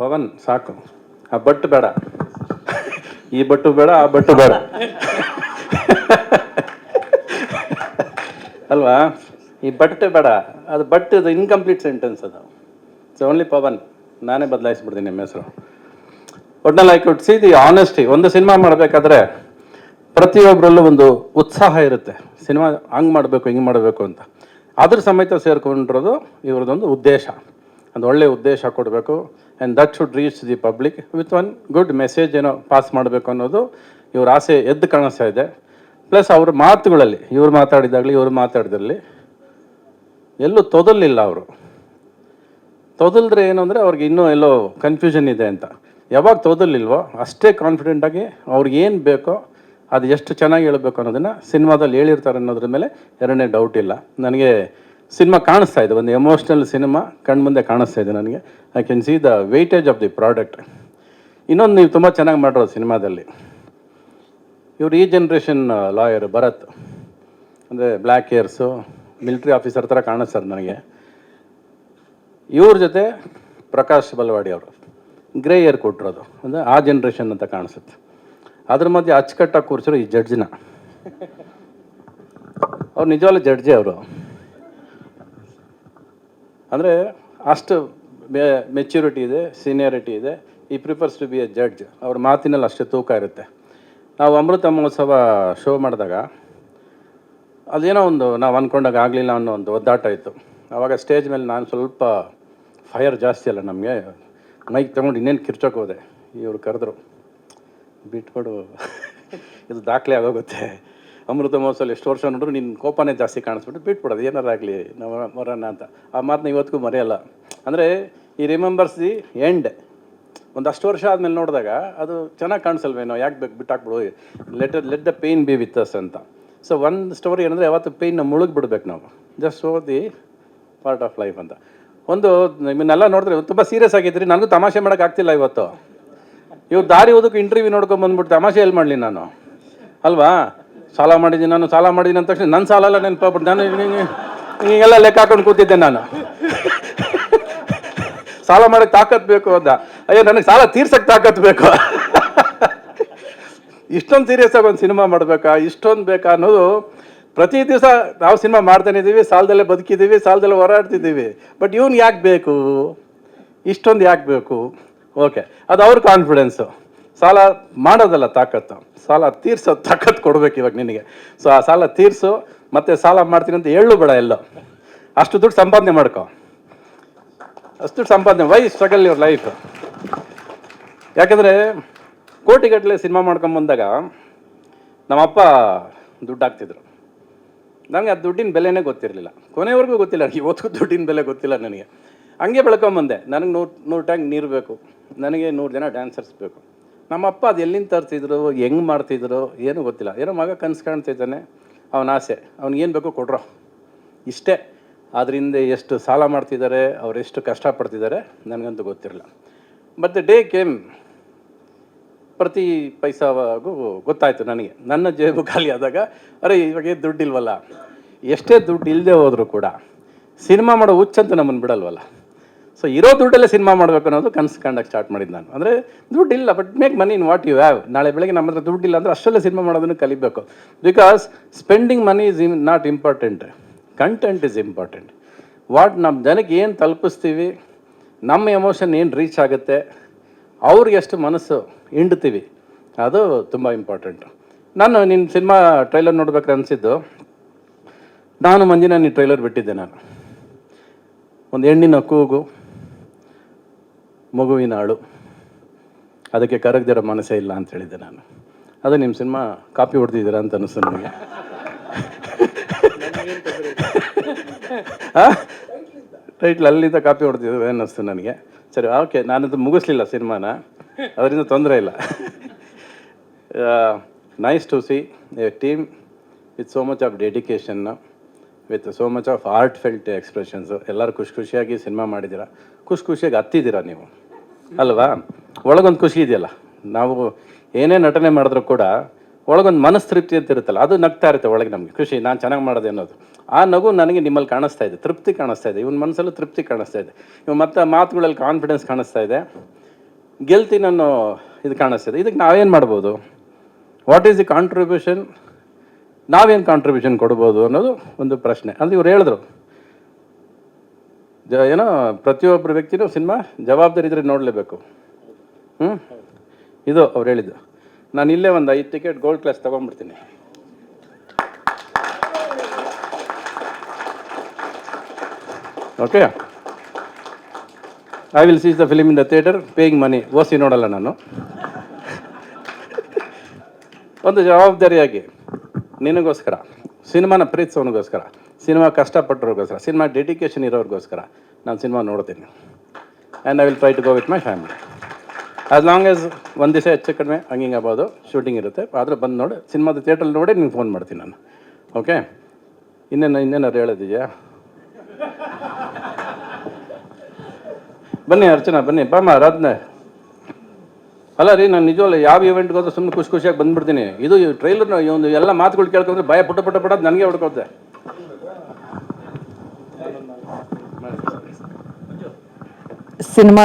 ಪವನ್, ಸಾಕು. ಆ ಬಟ್ಟು ಬೇಡ. ಈ ಬಟ್ಟು ಬೇಡ, ಆ ಬಟ್ಟು ಬೇಡ. ಅಲ್ವಾ? ಈ ಬಟ್ಟೆ ಬೇಡ. ಅದು ಬಟ್ ಅದು ಇನ್ಕಂಪ್ಲೀಟ್ ಸೆಂಟೆನ್ಸ್ ಅದು. So only Pavan. ನಾನೇ ಬದಲಾಯಿಸ್ಬಿಡ್ತೀನಿ ನಿಮ್ಮ ಹೆಸರು. ಒಟ್ನಲ್ಲಿ I could see the honesty ಒಂದು ಸಿನಿಮಾ ಮಾಡಬೇಕಾದ್ರೆ ಪ್ರತಿಯೊಬ್ಬರಲ್ಲೂ ಒಂದು ಉತ್ಸಾಹ ಇರುತ್ತೆ. ಸಿನಿಮಾ ಹಂಗೆ ಮಾಡಬೇಕು, ಹಿಂಗೆ ಮಾಡಬೇಕು ಅಂತ. ಅದ್ರ ಸಮೇತ ಸೇರ್ಕೊಂಡಿರೋದು ಇವ್ರದ್ದೊಂದು ಉದ್ದೇಶ. ಒಂದು ಒಳ್ಳೆಯ ಉದ್ದೇಶ ಕೊಡಬೇಕು. And that should reach the public with one good message ಏನೋ ಪಾಸ್ ಮಾಡಬೇಕು ಅನ್ನೋದು ಇವ್ರ ಆಸೆ ಎದ್ದು ಕಾಣಿಸ್ತಾ ಇದೆ. ಪ್ಲಸ್ ಅವ್ರ ಮಾತುಗಳಲ್ಲಿ, ಇವ್ರು ಮಾತಾಡಿದಾಗಲಿ, ಇವ್ರು ಮಾತಾಡಿದಲ್ಲಿ ಎಲ್ಲೂ ತೊದಲಿಲ್ಲ ಅವರು. ತೊದಲ್ದ್ರೆ ಏನು ಅಂದರೆ ಅವ್ರಿಗೆ ಇನ್ನೂ ಎಲ್ಲೋ ಕನ್ಫ್ಯೂಷನ್ ಇದೆ ಅಂತ. ಯಾವಾಗ ತೊದಲಿಲ್ವೋ ಅಷ್ಟೇ ಕಾನ್ಫಿಡೆಂಟಾಗಿ ಅವ್ರಿಗೆ ಏನು ಬೇಕೋ ಅದು ಎಷ್ಟು ಚೆನ್ನಾಗಿ ಹೇಳಬೇಕು ಅನ್ನೋದನ್ನು ಸಿನಿಮಾದಲ್ಲಿ ಹೇಳಿರ್ತಾರೆ ಅನ್ನೋದ್ರ ಮೇಲೆ ಎರಡನೇ ಡೌಟ್ ಇಲ್ಲ. ನನಗೆ ಸಿನಿಮಾ ಕಾಣಿಸ್ತಾ ಇದೆ, ಒಂದು ಎಮೋಷ್ನಲ್ ಸಿನಿಮಾ ಕಣ್ಮುಂದೆ ಕಾಣಿಸ್ತಾ ಇದೆ ನನಗೆ. I can see the weightage of the product ಇನ್ನೊಂದು ನೀವು ತುಂಬ ಚೆನ್ನಾಗಿ ಮಾಡಿರೋ ಸಿನಿಮಾದಲ್ಲಿ, ಇವರು ಈ ಜನ್ರೇಷನ್ ಲಾಯರ್ ಭರತ್, ಅಂದರೆ ಬ್ಲ್ಯಾಕ್ ಏರ್ಸು ಮಿಲಿಟ್ರಿ ಆಫೀಸರ್ ಥರ ಕಾಣಿಸ್ತಾರೆ ನನಗೆ. ಇವ್ರ ಜೊತೆ ಪ್ರಕಾಶ್ ಬಲವಾಡಿ ಅವರು ಗ್ರೇ ಏರ್ ಕೊಟ್ಟಿರೋದು, ಅಂದರೆ ಆ ಜನ್ರೇಷನ್ ಅಂತ ಕಾಣಿಸುತ್ತೆ. ಅದ್ರ ಮಧ್ಯೆ ಅಚ್ಚುಕಟ್ಟಾಗಿ ಕೂರಿಸಿರೋ ಈ ಜಡ್ಜ್ನ ಅವ್ರು ನಿಜವಾಗ್ಲೂ ಜಡ್ಜೆ ಅವರು. ಅಂದರೆ ಅಷ್ಟು ಮೆಚ್ಯೂರಿಟಿ ಇದೆ ಸೀನಿಯಾರಿಟಿ ಇದೆ. ಈ prefers to be a judge ಅವ್ರ ಮಾತಿನಲ್ಲಿ ಅಷ್ಟೇ ತೂಕ ಇರುತ್ತೆ. ನಾವು ಅಮೃತ ಮಹೋತ್ಸವ ಶೋ ಮಾಡಿದಾಗ, ಅದೇನೋ ಒಂದು ನಾವು ಅಂದ್ಕೊಂಡಾಗ ಆಗಲಿಲ್ಲ ಅನ್ನೋ ಒಂದು ಒದ್ದಾಟ ಇತ್ತು. ಆವಾಗ ಸ್ಟೇಜ್ ಮೇಲೆ ನಾನು ಸ್ವಲ್ಪ ಫೈರ್ ಜಾಸ್ತಿ ಅಲ್ಲ ನಮಗೆ. ಮೈಕ್ ತೊಗೊಂಡು ಇನ್ನೇನು ಕಿರ್ಚೋಕೆ ಹೋದೆ. ಇವರು ಕರೆದ್ರು, ಬಿಟ್ಕೊಡು. ಇದು ದಾಖಲೆ ಆಗೋಗುತ್ತೆ. ಅಮೃತ ಮಹೋತ್ಸವ ಎಷ್ಟು ವರ್ಷ ನೋಡಿದ್ರು ನಿನ್ನ ಕೋಪನೇ ಜಾಸ್ತಿ ಕಾಣಿಸ್ಬಿಟ್ಟು ಬಿಟ್ಬಿಡೋದು, ಏನಾರು ಆಗಲಿ ನಾವು ಅಂತ. ಆ ಮಾತನ್ನ ಇವತ್ತಿಗೂ ಮರೆಯಲ್ಲ. ಅಂದರೆ ಈ ರಿಮೆಂಬರ್ಸ್ ದಿ ಎಂಡ್ ಒಂದಷ್ಟು ವರ್ಷ ಆದಮೇಲೆ ನೋಡಿದಾಗ ಅದು ಚೆನ್ನಾಗಿ ಕಾಣಿಸಲ್ವೇನೋ, ಯಾಕೆ ಬೇಕು ಬಿಟ್ಟಾಕ್ಬಿಡು let let the pain be with us ಅಂತ. ಸೊ ಒಂದು ಸ್ಟೋರಿ ಏನಂದರೆ ಯಾವತ್ತು ಪೇಯ್ನ ಮುಳುಗ್ಬಿಡ್ಬೇಕು ನಾವು. Just so the part of life ಅಂತ. ಒಂದು, ನಿಮ್ಮನ್ನೆಲ್ಲ ನೋಡಿದ್ರೆ ತುಂಬ ಸೀರಿಯಸ್ ಆಗಿದ್ರಿ ನನಗೂ ತಮಾಷೆ ಮಾಡೋಕೆ ಆಗ್ತಿಲ್ಲ ಇವತ್ತು. ಇವ್ರು ದಾರಿ ಓದಕ್ಕೆ ಇಂಟರ್ವ್ಯೂ ನೋಡ್ಕೊಂಡು ಬಂದ್ಬಿಟ್ಟು ತಮಾಷೆ ಎಲ್ಲಿ ಮಾಡಲಿ ನಾನು? ಅಲ್ವಾ? ಸಾಲ ಮಾಡಿದ್ದೀನಿ, ನಾನು ಸಾಲ ಮಾಡಿದ್ದೀನಿ ಅಂದ ತಕ್ಷಣ ನನ್ನ ಸಾಲ ಎಲ್ಲ ನೆನಪಾಗ್ಬಿಟ್ಟು ನಾನು ಹಿಂಗೆ- ಹಿಂಗೆಲ್ಲ ಲೆಕ್ಕ ಹಾಕೊಂಡು ಕೂತಿದ್ದೆ ನಾನು. ಸಾಲ ಮಾಡಕ್ಕೆ ತಾಕತ್ ಬೇಕು ಅಂತ ಅಯ್ಯೋ, ನನಗೆ ಸಾಲ ತೀರ್ಸಕ್ಕೆ ತಾಕತ್ ಬೇಕು. ಇಷ್ಟೊಂದು ಸೀರಿಯಸ್ ಆಗಿ ಒಂದು ಸಿನಿಮಾ ಮಾಡಬೇಕಾ, ಇಷ್ಟೊಂದು ಬೇಕಾ ಅನ್ನೋದು ಪ್ರತಿ ದಿವಸ ನಾವು ಸಿನಿಮಾ ಮಾಡ್ತಾನೆ ಇದ್ದೀವಿ, ಸಾಲದಲ್ಲೇ ಬದುಕಿದ್ದೀವಿ, ಸಾಲದಲ್ಲೇ ಹೋರಾಡ್ತಿದ್ದೀವಿ. ಬಟ್ ಇವ್ನು ಯಾಕೆ ಬೇಕು? ಇಷ್ಟೊಂದು ಯಾಕೆ ಬೇಕು? ಓಕೆ ಅದು ಅವ್ರ ಕಾನ್ಫಿಡೆನ್ಸು ಸಾಲ ಮಾಡೋದಲ್ಲ ತಾಕತ್ತು. ಸಾಲ ತೀರ್ಸೋ ತಾಕತ್ತು ಕೊಡ್ಬೇಕು ಇವಾಗ ನಿನಗೆ. ಸೊ ಆ ಸಾಲ ತೀರ್ಸು, ಮತ್ತೆ ಸಾಲ ಮಾಡ್ತೀನಿ ಅಂತ ಹೇಳು ಬೇಡ ಎಲ್ಲೋ. ಅಷ್ಟು ದುಡ್ಡು ಸಂಪಾದನೆ ಮಾಡ್ಕೊ. ಅಷ್ಟು ದುಡ್ಡು ಸಂಪಾದನೆ ವೈ ಸ್ಟ್ರಗಲ್ ಯುವರ್ ಲೈಫ್ ಯಾಕಂದರೆ ಕೋಟಿಗಟ್ಟಲೆ ಸಿನಿಮಾ ಮಾಡ್ಕೊಂಬಂದಾಗ ನಮ್ಮಪ್ಪ ದುಡ್ಡು ಹಾಕ್ತಿದ್ರು. ನನಗೆ ಆ ದುಡ್ಡಿನ ಬೆಲೆನೇ ಗೊತ್ತಿರಲಿಲ್ಲ. ಕೊನೆವರೆಗೂ ಗೊತ್ತಿಲ್ಲ, ಇವತ್ತಿಗೂ ದುಡ್ಡಿನ ಬೆಲೆ ಗೊತ್ತಿಲ್ಲ ನನಗೆ. ಹಂಗೆ ಬೆಳ್ಕೊಂಬಂದೆ. ನನಗೆ ನೂರು ನೂರು ಟ್ಯಾಂಕ್ ನೀರು ಬೇಕು. ನನಗೆ ನೂರು ಜನ ಡ್ಯಾನ್ಸರ್ಸ್ ಬೇಕು. ನಮ್ಮಪ್ಪ ಅದು ಎಲ್ಲಿಂದ ತರ್ತಿದ್ರು, ಹೆಂಗೆ ಮಾಡ್ತಿದ್ರು, ಏನೂ ಗೊತ್ತಿಲ್ಲ. ಏನೋ ಮಗ ಕನಸು ಕಾಣ್ತಿದ್ದಾನೆ ಅವನ ಆಸೆ. ಅವ್ನಿಗೆ ಏನು ಬೇಕೋ ಕೊಡ್ರೋ. ಇಷ್ಟೇ. ಅದರಿಂದ ಎಷ್ಟು ಸಾಲ ಮಾಡ್ತಿದ್ದಾರೆ, ಅವ್ರು ಎಷ್ಟು ಕಷ್ಟಪಡ್ತಿದ್ದಾರೆ, ನನಗಂತೂ ಗೊತ್ತಿರಲಿಲ್ಲ ಮತ್ತು ಡೇ ಕೇಮ್. ಪ್ರತಿ ಪೈಸಾವಾಗೂ ಗೊತ್ತಾಯಿತು ನನಗೆ. ನನ್ನ ಜೇಬು ಖಾಲಿ ಆದಾಗ, ಅರೆ, ಇವಾಗ ದುಡ್ಡಿಲ್ವಲ್ಲ. ಎಷ್ಟೇ ದುಡ್ಡು ಇಲ್ಲದೆ ಹೋದರೂ ಕೂಡ, ಸಿನಿಮಾ ಮಾಡೋ ಹುಚ್ಚಂತೂ ನಮ್ಮನ್ನು ಬಿಡಲ್ವಲ್ಲ. ಸೊ ಇರೋ ದುಡ್ಡಲ್ಲೇ ಸಿನಿಮಾ ಮಾಡಬೇಕು ಅನ್ನೋದು ಕನಸು ಕಂಡಕ್ಕೆ ಸ್ಟಾರ್ಟ್ ಮಾಡಿದ್ದು ನಾನು. ಅಂದರೆ ದುಡ್ಡಿಲ್ಲ but make money in what you have ನಾಳೆ ಬೆಳಗ್ಗೆ ನಮ್ಮ ಹತ್ರ ದುಡ್ಡಿಲ್ಲ ಅಂದರೆ ಅಷ್ಟೆಲ್ಲ ಸಿನಿಮಾ ಮಾಡೋದನ್ನು ಕಲಿಬೇಕು. Because spending money is in not important content is important what ನಮ್ಮ ಜನಕ್ಕೆ ಏನು ತಲುಪಿಸ್ತೀವಿ, ನಮ್ಮ ಎಮೋಷನ್ ಏನು ರೀಚ್ ಆಗುತ್ತೆ, ಅವ್ರಿಗೆ ಎಷ್ಟು ಮನಸ್ಸು ಹಿಂಡ್ತೀವಿ. ಅದು ತುಂಬ ಇಂಪಾರ್ಟೆಂಟ್ ನಾನು ನಿನ್ನ ಸಿನಿಮಾ ಟ್ರೈಲರ್ ನೋಡ್ಬೇಕಾರೆ ಅನಿಸಿದ್ದು, ನಾನು ಮಂಜಿನ ನೀನು ಟ್ರೈಲರ್ ಬಿಟ್ಟಿದ್ದೆ ನಾನು. ಒಂದು ಹೆಣ್ಣಿನ ಕೂಗು ಮಗುವಿನ ಆಳು. ಅದಕ್ಕೆ ಕರಗದಿರೋ ಮನಸ್ಸೇ ಇಲ್ಲ ಅಂತ ಹೇಳಿದ್ದೆ ನಾನು. ಅದು ನಿಮ್ಮ ಸಿನಿಮಾ ಕಾಪಿ ಹೊಡೆದಿದ್ದೀರಾ ಅಂತ ಅನಿಸ್ತು ನನಗೆ. ಟೈಟ್ಲ್ ಅಲ್ಲಿಂದ ಕಾಪಿ ಹೊಡೆದಿದ್ರು ಅನ್ನಿಸ್ತು ನನಗೆ. ಸರಿ, ಓಕೆ ನಾನಂತೂ ಮುಗಿಸ್ಲಿಲ್ಲ ಸಿನಿಮಾನ. ಅದರಿಂದ ತೊಂದರೆ ಇಲ್ಲ. Nice to see a team with so much of dedication with so much of art felt expressions ಎಲ್ಲರೂ ಖುಷಿ ಖುಷಿಯಾಗಿ ಸಿನಿಮಾ ಮಾಡಿದ್ದೀರಾ? ಖುಷಿ ಖುಷಿಯಾಗಿ ಹತ್ತಿದ್ದೀರಾ ನೀವು? ಅಲ್ವಾ? ಒಳಗೊಂದು ಖುಷಿ ಇದೆಯಲ್ಲ. ನಾವು ಏನೇ ನಟನೆ ಮಾಡಿದ್ರು ಕೂಡ ಒಳಗೊಂದು ಮನಸ್ತೃಪ್ತಿ ಅಂತ ಇರುತ್ತಲ್ಲ, ಅದು ನಗ್ತಾ ಇರುತ್ತೆ ಒಳಗೆ ನಮಗೆ. ಖುಷಿ, ನಾನು ಚೆನ್ನಾಗಿ ಮಾಡಿದೆ ಅನ್ನೋದು. ಆ ನಗು ನನಗೆ ನಿಮ್ಮಲ್ಲಿ ಕಾಣಿಸ್ತಾ ಇದೆ, ತೃಪ್ತಿ ಕಾಣಿಸ್ತಾ ಇದೆ, ಇವನ ಮನಸ್ಸಲ್ಲೂ ತೃಪ್ತಿ ಕಾಣಿಸ್ತಾ ಇದೆ. ಇವ್ ಮತ್ತೆ ಮಾತುಗಳಲ್ಲಿ ಕಾನ್ಫಿಡೆನ್ಸ್ ಕಾಣಿಸ್ತಾ ಇದೆ. ಗೆಲ್ತಿ ನನ್ನ ಇದು ಕಾಣಿಸ್ತಾ ಇದೆ. ಇದಕ್ಕೆ ನಾವೇನು ಮಾಡ್ಬೋದು? ವಾಟ್ ಈಸ್ ದಿ ಕಾಂಟ್ರಿಬ್ಯೂಷನ್ ನಾವೇನು ಕಾಂಟ್ರಿಬ್ಯೂಷನ್ ಕೊಡ್ಬೋದು ಅನ್ನೋದು ಒಂದು ಪ್ರಶ್ನೆ. ಅಂದರೆ ಇವ್ರು ಹೇಳಿದ್ರು. ಜ ಏನೋ ಪ್ರತಿಯೊಬ್ಬರು ವ್ಯಕ್ತಿನೂ ಸಿನಿಮಾ ಜವಾಬ್ದಾರಿ ಇದ್ರೆ ನೋಡಲೇಬೇಕು. ಹ್ಞೂ ಇದು ಅವ್ರು ಹೇಳಿದ್ದು. ನಾನು ಇಲ್ಲೇ ಒಂದು ಐದು ticket gold class ತೊಗೊಂಡ್ಬಿಡ್ತೀನಿ. Okay I will sees the film in the theatre paying money O C ನೋಡಲ್ಲ ನಾನು. ಒಂದು ಜವಾಬ್ದಾರಿಯಾಗಿ. ನಿನಗೋಸ್ಕರ. ಸಿನಿಮಾನ ಪ್ರೀತಿಸೋನಿಗೋಸ್ಕರ, ಸಿನಿಮಾ ಕಷ್ಟಪಟ್ಟವ್ರಿಗೋಸ್ಕರ, ಸಿನಿಮಾ ಡೆಡಿಕೇಶನ್ ಇರೋರಿಗೋಸ್ಕರ ನಾನು ಸಿನಿಮಾ ನೋಡ್ತೀನಿ. And I will try to go with my family as long as ಒಂದು ದಿವಸ ಹೆಚ್ಚು ಕಡಿಮೆ ಹಂಗಿಂಗ್ ಆಗ್ಬೋದು ಶೂಟಿಂಗ್ ಇರುತ್ತೆ. ಆದರೆ ಬಂದು ನೋಡಿ, ಸಿನಿಮಾದ ಥಿಯೇಟ್ರಲ್ಲಿ ನೋಡಿ ನಿಮ್ಗೆ ಫೋನ್ ಮಾಡ್ತೀನಿ ನಾನು. ಓಕೆ ಇನ್ನೇನು, ಇನ್ನೇನಾದ್ರು ಹೇಳೋದಿದೆಯಾ? ಬನ್ನಿ ಅರ್ಚನಾ, ಬನ್ನಿ ಬಾಮ ರಾತ್ನೆ ಅಲ್ಲ ರೀ, ನಾನು ನಿಜವಲ್ಲ ಯಾವ ಇವೆಂಟ್ಗೆ ಹೋದ್ರೆ ಸುಮ್ಮನೆ ಖುಷಿ ಖುಷಿಯಾಗಿ ಬಂದ್ಬಿಡ್ತೀನಿ. ಇದು ಟ್ರೈಲರ್ನ ಒಂದು ಎಲ್ಲ ಮಾತುಗಳು ಕೇಳ್ಕೊಂಡ್ರೆ ಭಯ ಪುಟ್ಟ ಪುಟ್ಟ ಪಡೋದು ನನಗೆ ಹೊಡ್ಕೊಳ್ತೆ. ಸಿನಿಮಾ